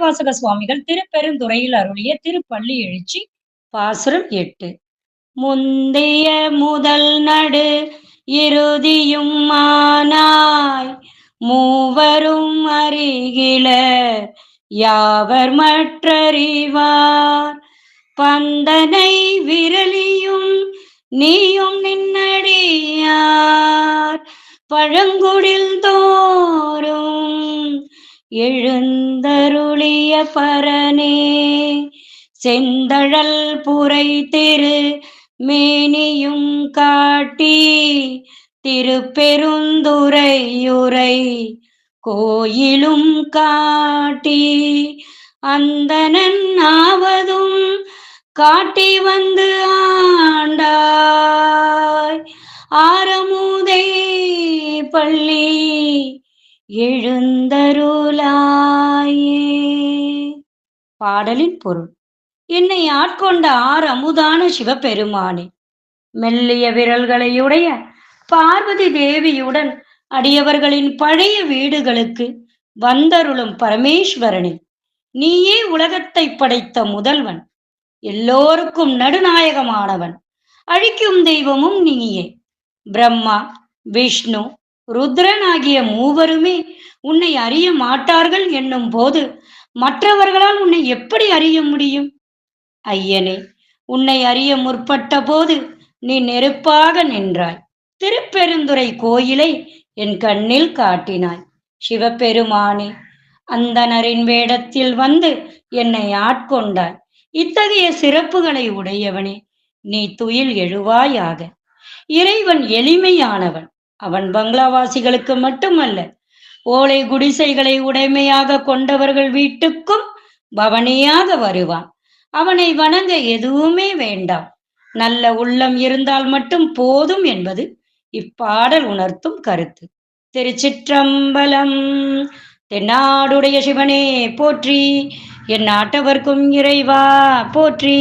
மாணிக்கவாசக சுவாமிகள் திருப்பெருந்துறையில் அருளிய திருப்பள்ளி எழுச்சி பாசுரம் எட்டு. முந்தைய முதல் நடு இறுதியும் மானாய் மூவரும் அறிகில யாவர் மற்றறிவார்? பந்தனை விரலியும் நீயும் நின்னடியார். பழங்குடில் தோறும் எழுந்தருளிய பரனே செந்தழல் புரை திரு மேனியும் காட்டி திருப்பெருந்துரையுரை கோயிலும் காட்டி அந்தனன் ஆவதும் காட்டி வந்து ஆண்டாய். ஆரமுதை பள்ளி எழுந்தருளாயே. பாடலின் பொருள். என்னை ஆட்கொண்ட ஆர் அமுதான சிவபெருமானே மெல்லிய விரல்களையுடைய பார்வதி தேவியுடன் அடியவர்களின் பழைய வீடுகளுக்கு வந்தருளும் பரமேஸ்வரனே நீயே உலகத்தை படைத்த முதல்வன் எல்லோருக்கும் நடுநாயகமானவன் அழிக்கும் தெய்வமும் நீயே. பிரம்மா விஷ்ணு ருத்ரன் ஆகிய மூவருமே உன்னை அறிய மாட்டார்கள் என்னும் போது மற்றவர்களால் உன்னை எப்படி அறிய முடியும்? ஐயனே உன்னை அறிய முற்பட்ட போது நீ நெருப்பாக நின்றாய். திருப்பெருந்துறை கோயிலை என் கண்ணில் காட்டினாய். சிவபெருமானே அந்தனரின் வேடத்தில் வந்து என்னை ஆட்கொண்டாய். இத்தகைய சிறப்புகளை உடையவனே நீ துயில் எழுவாயாக. இறைவன் எளிமையானவன். அவன் பங்களாவாசிகளுக்கு மட்டுமல்ல ஓலை குடிசைகளை உடைமையாக கொண்டவர்கள் வீட்டுக்கும் பவனியாக வருவான். அவனை வணங்க எதுவுமே வேண்டாம். நல்ல உள்ளம் இருந்தால் மட்டும் போதும் என்பது இப்பாடல் உணர்த்தும் கருத்து. திருச்சிற்றம்பலம் தென்னாடுடைய சிவனே போற்றி. என் நாட்டவர்க்கும் இறைவா போற்றி.